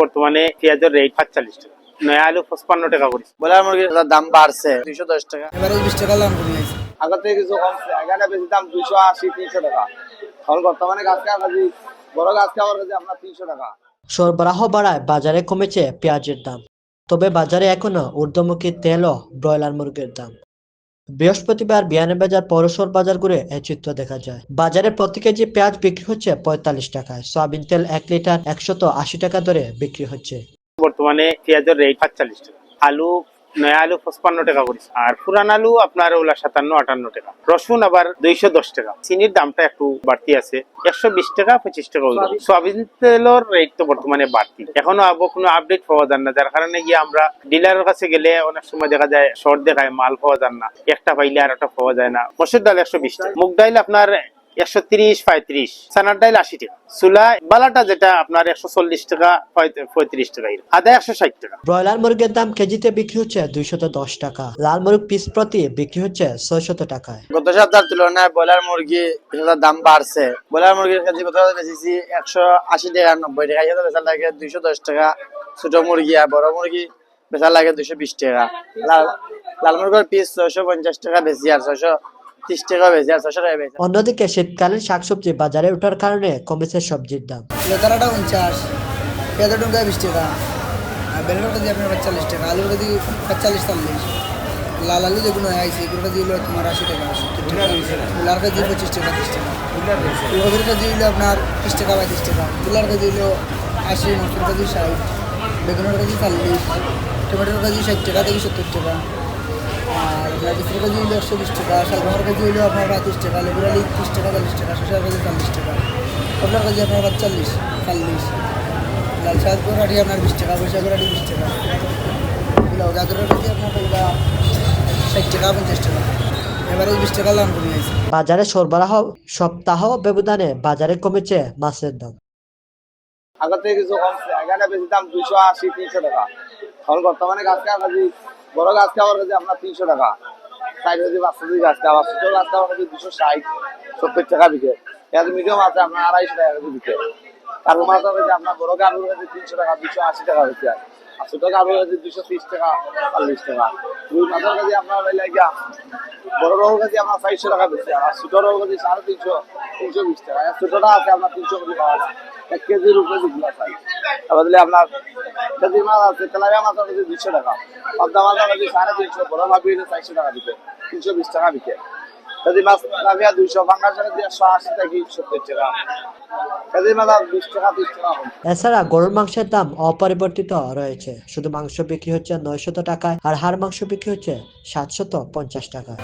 বর্তমানে পেঁয়াজের রেট পাঁচচল্লিশ টাকা। নয়া আলু পঁচপান্ন টাকা করেছে ব্রয়লার মুরগির দাম বাড়ছে। দুইশো দশ টাকা। এবারে বিশ টাকা দাম কমে গেছে। আগের থেকে কিছু কমছে। এখানে বেশি দাম দুইশো আশি তিনশো টাকা। এখন বর্তমানে গাছ কেজি বড় গাছ কাটার কেজি আপনার তিনশো টাকা। সরবরাহ বাড়ায় বাজারে কমেছে পেঁয়াজের দাম। তবে বাজারে এখনও ঊর্ধ্বমুখী তেল ও ব্রয়লার মুরগির দাম। বৃহস্পতিবার বিয়ানীবাজার পৌরসর বাজার ঘুরে এই চিত্র দেখা যায়। বাজারে প্রতি কেজি পেঁয়াজ বিক্রি হচ্ছে পঁয়তাল্লিশ টাকায়। সয়াবিন তেল এক লিটার একশত আশি টাকা দরে বিক্রি হচ্ছে। বর্তমানে পেঁয়াজের রেট পাঁচচল্লিশ টাকা। আলু নয়া আলু পঁচপান্ন টাকা করেছে আর পুরান আলু আপনার ওলা সাতান্ন আটান্ন টাকা। রসুন আবার দুইশো দশ টাকা। চিনির দামটা একটু বাড়তি আছে। একশো বিশ টাকা পঁচিশ টাকা ওজন। সয়াবিন। তেলের রেট তো বর্তমানে বাড়তি। এখনও আবো কোনো আপডেট পাওয়া যায় না। যার কারণে গিয়ে আমরা ডিলারের কাছে গেলে অনেক সময় দেখা যায় শর্ট দেখায় মাল পাওয়া যায় না। একটা পাইলে আর একটা পাওয়া যায় না। মসুর ডাল একশো বিশ টাকা। মুগ ডাল আপনার একশো তিরিশ পঁয়ত্রিশ। চানার ডাল আশি টাকা। চুলা বালাটা যেটা আপনার একশো চল্লিশ টাকা পঁয়ত্রিশ টাকা আদা একশো ষাট টাকা। ব্রয়লার মুরগির দাম কেজিতে বিক্রি হচ্ছে দুইশত দশ টাকা। লাল মুরগ পিস প্রতি বিক্রি হচ্ছে ছয়শত টাকায়। গত সপ্তাহের তুলনায় ব্রয়লার মুরগি দাম বাড়ছে। ব্রয়লার মুরগির কেজি গত বেচেছি? একশো আশি টাকা নব্বই টাকা। এখানে বেচার লাগে দুইশো দশ টাকা। ছোট মুরগি আর বড় মুরগি বেচার লাগে দুইশো বিশ টাকা। লাল লাল মুরগির পিস ছয়শো পঞ্চাশ টাকা বেশি আর ছয়শো অন্যদিকে শীতকালীন শাকসবজি বাজারে ওঠার কারণে কমেছে সবজির দাম। লেতারাটা উনচাশ পেঁয়াজের টুঙ্কায় বিশ টাকা আর আপনার টাকা আলুর চল্লিশ। লাল আলু যেগুলো আইছে এগুলো কেজি তোমার আশি টাকা পঁচিশ টাকা তিরিশ টাকা। ফুলকপির কেজি হলো আপনার তিরিশ টাকা পঁয়ত্রিশ টাকা। তুলার কেজি হলো আশি মসুর কেজি ষাট। বেগুনের কেজি চল্লিশ। টমেটোর কেজি ষাট টাকা থেকে সত্তর টাকা। আর আপনার কেজি হলো একশো বিশ টাকা কেজি হলো আপনার পঁয়ত্রিশ টাকা লেবুর আলু তিরিশ টাকা চল্লিশ টাকা কেজি চল্লিশ টাকা কেজি আপনার পঁয়তাল্লিশ চল্লিশ লাল শাক গোড়াটি আপনার বিশ টাকা বৈশাখ গোড়াটি বিশ টাকা কেজি আপনার ষাট টাকা পঞ্চাশ টাকা বাজারে সরবরাহ সপ্তাহ ব্যবধানে বাজারে কমেছে মাছের দাম। আগের থেকে কিছু কমছে এখানে বেশি দাম দুইশো আশি তিনশো টাকা। এখন বর্তমানে গাছ কাটা কেজি বড় গাছ কাটার কেজি আপনার তিনশো টাকা। সাইড কেজি পাঁচশো কেজি গাছ কাটা ছোট গাছ কাটার কেজি দুশো ষাট, সত্তর টাকা বিকে। পেঁয়াজ মিডিয়াম আছে, আপনার আড়াইশো টাকা কেজি বিকে। কারু মাছ কেজি আপনার বড় কারুর কেজি তিনশো টাকা, দুশো আশি টাকা হচ্ছে। আর ছোট কারুর কেজি দুশো ত্রিশ টাকা, চল্লিশ টাকা। দুই মাছের কেজি আপনার হইলে বড় রোহ কেজি আপনার চারশো টাকা বেশি, আর ছোট রোহ কেজি সাড়ে তিনশো তিনশো বিশ টাকা। ছোটটা আছে, আপনার তিনশো কেজি পাওয়া এক কেজির উপরে যেগুলো চাই তারপর আপনার কেজি মাছ আছে, তেলাপিয়া মাছ আছে টাকা, পাবদা মাছ আছে সাড়ে তিনশো, বড় চারশো টাকা দিতে, তিনশো বিশ টাকা বিকে মাছ তেলাপিয়া দুইশো বাংলা একশো আশি থেকে সত্তর টাকা। এছাড়া গরুর মাংসের দাম অপরিবর্তিত রয়েছে। শুধু মাংস বিক্রি হচ্ছে নয়শত টাকায়, আর হাড় মাংস বিক্রি হচ্ছে সাতশত পঞ্চাশ টাকায়।